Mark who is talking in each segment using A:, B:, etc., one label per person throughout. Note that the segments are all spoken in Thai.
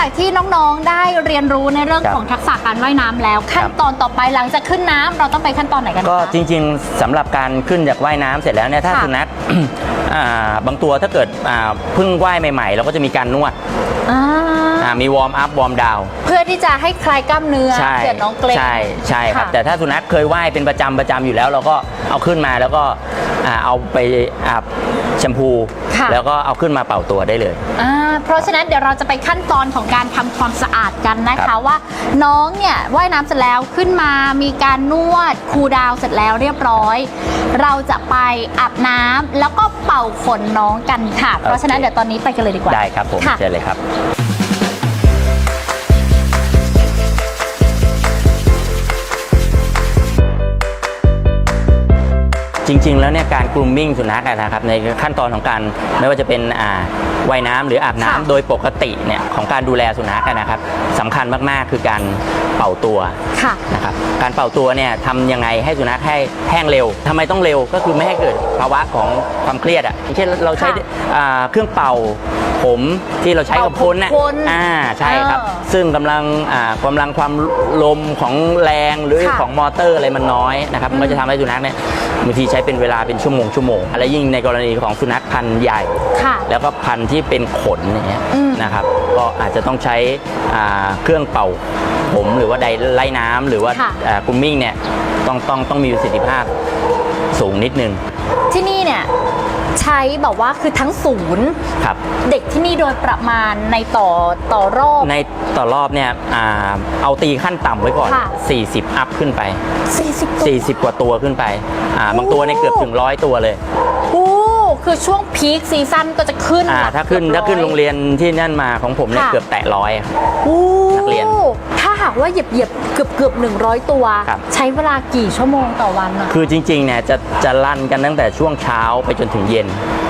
A: จากที่น้องๆได้เรียนรู้ในเรื่อง
B: ครับ
A: ของทักษะการว่ายน้ำแล้วขั้นตอนต่อไปหลังจากขึ้นน้ำเราต้องไปขั้นตอนไหนกัน
B: ก็
A: คะ
B: จริงๆสำหรับการขึ้นจากว่ายน้ำเสร็จแล้วเนี่ยถ้า
A: ค่ะ
B: สุนัข อ่าบางตัวถ้าเกิดอ่าเพิ่งว่ายใหม่ๆ เราก็จะมีการนวด
A: อ่า
B: อ่ามีวอร์มอัพวอร์มดาว
A: เพื่อที่จะให้คลายกล้ามเนื้อ
B: ใช่
A: เผื่อน้องเกร็ง
B: ใช่ใช่ครับะ แต่ถ้าสุนัขเคยว่ายเป็นประจำประจำอยู่แล้ว เราก็เอาขึ้นมาแล้วก็ อ่าเอาไปอาบแชมพู
A: ค่ะ
B: แล้วก็เอาขึ้นมาเป่าตัวได้เลย
A: อ่าเพราะฉะนั้นเดี๋ยวเราจะไปขั้นตอนของการทำความสะอาดกันนะ
B: ครั
A: คะ
B: บ
A: ว่าน้องเนี่ยว่ายน้ำเสร็จแล้วขึ้นมามีการนวดคูลดาวน์เสร็จแล้วเรียบร้อย เราจะไปอาบน้ำแล้วก็เป่าขนน้องกันค่ะ เพราะฉะนั้นเดี๋ยวตอนนี้ไปกันเลยดีกว่า
B: ได้ครับผม
A: ค่ะ
B: เชิญเลยครับ จริง ๆ แล้วเนี่ยการกรูมมิ่งสุนัขอะนะครับในขั้นตอนของการไม่ว่าจะเป็นอ่าว่ายน้ำหรืออาบน้ำ
A: ค่ะ
B: โดยปกติเนี่ยของการดูแลสุนัขอะนะครับสำคัญมากๆคือการเป่าตัว
A: ค่ะ
B: นะครับการเป่าตัวเนี่ยทำยังไงให้สุนัขให้แห้งเร็วทำไมต้องเร็วก็คือไม่ให้เกิดภาวะของความเครียดอะอย่างเช่นเราใช้
A: ค่ะ
B: อ่าเครื่องเป่าผมที่เราใช้กับคนน่ะ
A: เป่าผมคน
B: อ่าใช่ครับ
A: เออ
B: ซึ่งกำลังอ่ากำลังความลมของแรงหรือ
A: ค่ะ
B: ของมอเตอร์อะไรมันน้อยนะครับมันก็จะทำให้สุนัขเนี่ยบางทีใช้เป็นเวลาเป็นชั่วโมงชั่วโมงและยิ่งในกรณีของสุนัขพันธุ์ใหญ่
A: ค่ะ
B: แล้วก็พันธุ์ที่เป็นขนอย่างเงี้ย
A: อืม
B: นะครับ ก็อาจจะต้องใช้อ่าเครื่องเป่าผมหรือว่าไดไล่น้ำหรือว่า
A: ค่ะ
B: กรูมมิ่งเนี่ยต้องต้องต้องมีประสิทธิภาพสูงนิดนึง
A: ที่นี่เนี่ย ใช้แบบว่าคือทั้งศูนย์
B: ครับ
A: เด็กที่นี่โดยประมาณในต่อต่อรอบ
B: ในต่อรอบเนี่ยอ่าเอาตีขั้นต่ำไว้ก่อน
A: ค่ะ
B: 40 อัพขึ้นไป
A: 40ตัว
B: 40 กว่าตัวขึ้นไปอ่าบางตัวเนี่ยเกือบถึงร้อยตัวเลย
A: โอ้คือช่วงพีคซีซั่นก็จะขึ้น
B: อ่า
A: หลัก
B: ถ้าขึ้น
A: กือบ
B: ถ้าขึ้น
A: อย
B: โรงเรียนที่นั่นมาของผมเนี่ย
A: ค่ะ
B: เกือบแตะร้อยครับ
A: โอ้
B: นักเรียน
A: ถ้า หากว่าเหยียบเหยียบเกือบเกือบหนึ่งร้อยตัว
B: ครับ
A: ใช้เวลากี่ชั่วโมงต่อวันอะ
B: คือจริงๆเนี่ยจะจะลั่นกันตั้งแต่ช่วงเช้าไปจนถึงเย็น
A: โอ้โห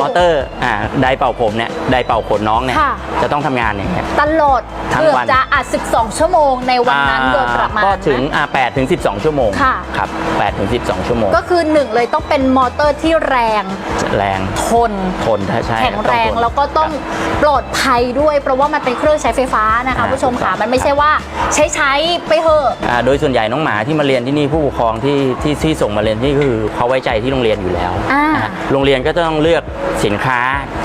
B: มอเตอร์อ่าไดร์เป่าผมเนี่ยไดร์เป่าขนน้องเนี่ย
A: ค่ะ
B: จะต้องทำงานอย่างเงี้ย
A: ตลอด
B: ทั้ง
A: เกือบ
B: วัน
A: จะอะ12 ชั่วโมงในวันนั้นโดยประมาณ
B: ก็ถึง
A: นะ
B: อ่า8ถึง 12 ชั่วโมง
A: ค่ะ
B: ครับ8ถึง 12 ชั่วโมง
A: ก็คือหนึ่งเลยต้องเป็นมอเตอร์ที่แรง
B: แรง
A: ทน
B: ทนถ้าใช่
A: แข็งแรง
B: ต้ทน
A: แล้วก็ต้อง
B: ครับ
A: ปลอดภัยด้วย เพราะว่ามันเป็นเครื่องใช้ไฟฟ้านะคะ
B: อ่า
A: ผู้ชมค่ะ
B: ถูกต้อง
A: มันไม่ใช่ว่าใช้ใช้ไปเถอะ
B: อ่าโดยส่วนใหญ่น้องหมาที่มาเรียนที่นี่ผู้ปกครองที่ที่ที่ส่งมาเรียนที่คือเขาไว้ใจที่โรงเรียนอยู่แล้ว
A: อ่า
B: นะฮะโรงเรียนก็ต้องเลือก สินค้า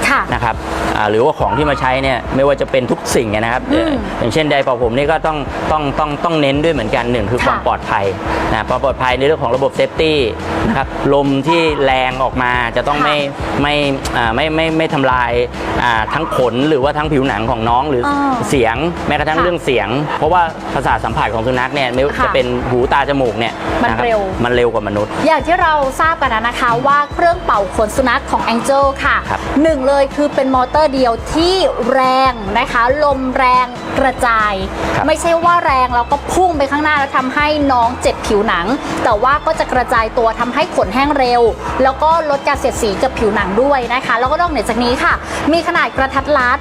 A: ค่ะ
B: นะครับอ่าหรือว่าของที่มาใช้เนี่ยไม่ว่าจะเป็นทุกสิ่งนะครับ
A: อืม
B: เอ่ออย่างเช่นไดร์เป่าผมนี่ก็ต้องต้องต้องต้องเน้นด้วยเหมือนกันหนึ่งคือ
A: ค่ะ
B: ความปลอดภัยนะความปลอดภัยในเรื่องของระบบเซฟตี้นะครับลมที่แรงออกมาจะต้อง
A: ค่ะ
B: ไม่ไม่อ่าไม่ไม่ไม่ทำลายอ่าทั้งขนหรือว่าทั้งผิวหนังของน้องหรืออ
A: อ
B: เสียงแม้กระทั่ง
A: ค่ะ
B: เรื่องเสียง เพราะว่าประสาทสัมผัสของสุนัขเนี่ยไม่ว่า
A: ค่ะ
B: จะเป็นหูตาจมูกเนี่ย
A: มันะ
B: คบ
A: เร็ว
B: มันเร็วกว่ามนุษย์
A: อย่างที่เราทราบกันนะนะคะว่าเครื่องเป่าขนสุนัขของ Angel ค่ะ
B: ครับ
A: หนึ่งเลยลยคือเป็นมอเตอร์เดียวที่แรงนะคะ ลมแรง กระจาย
B: ครับ
A: ไม่ใช่ว่าแรงแล้วก็พุ่งไปข้างหน้าแล้วทำให้น้องเจ็บผิวหนัง แต่ว่าก็จะกระจายตัวทำให้ขนแห้งเร็ว แล้วก็ลดการเสียดสีกับผิวหนังด้วยนะคะ แล้วก็นอกเหนือจากนี้ค่ะ มีขนาดกระทัดรัด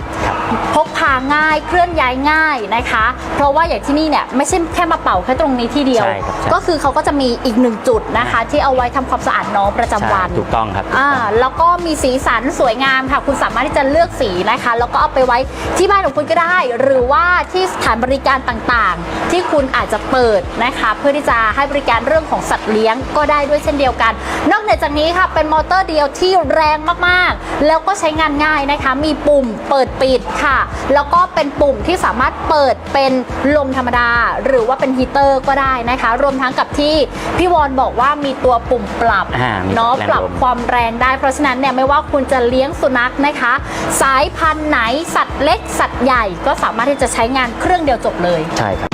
A: พกพาง่ายเคลื่อนย้ายง่ายนะคะ เพราะว่าอย่างที่นี่เนี่ยไม่ใช่แค่มาเป่าแค่ตรงนี้ที่เดียว
B: ใช่ครับใช่
A: ก็คือเขาก็จะมีอีกหนึ่งจุดนะคะ ที่เอาไว้ทำความสะอาดน้องประจำวัน
B: ใช่ถูกต้องครับถูก
A: อ่า
B: ต้อง
A: แล้วก็มีสีสันสวยงามค่ะ คุณสามารถที่จะเลือกสีนะคะ แล้วก็เอาไปไว้ที่บ้านของคุณก็ได้ หรือว่าที่สถานบริการต่างๆ ที่คุณอาจจะเปิดนะคะ เพื่อที่จะให้บริการเรื่องของสัตว์เลี้ยงก็ได้ด้วยเช่นเดียวกัน นอกเหนือจากนี้ค่ะเป็นมอเตอร์เดียวที่แรงมากๆ แล้วก็ใช้งานง่ายนะคะ มีปุ่มเปิดปิดค่ะ แล้วก็เป็นปุ่มที่สามารถเปิดเป็นลมธรรมดา หรือว่าเป็นฮีเตอร์ก็ได้นะคะ รวมทั้งกับที่พี่วอนบอกว่ามีตัวปุ่มปรับ
B: อ่ามี
A: เนาะ
B: แรง
A: ปรับ
B: ลม
A: ความแรงได้ เพราะฉะนั้นเนี่ยไม่ว่าคุณจะเลี้ยงสุนัขนะคะ สายพันธุ์ไหนสัตว์เล็กสัตว์ใหญ่ก็สามารถที่จะใช้งานเครื่องเดียวจบเลย
B: ใช่ครับ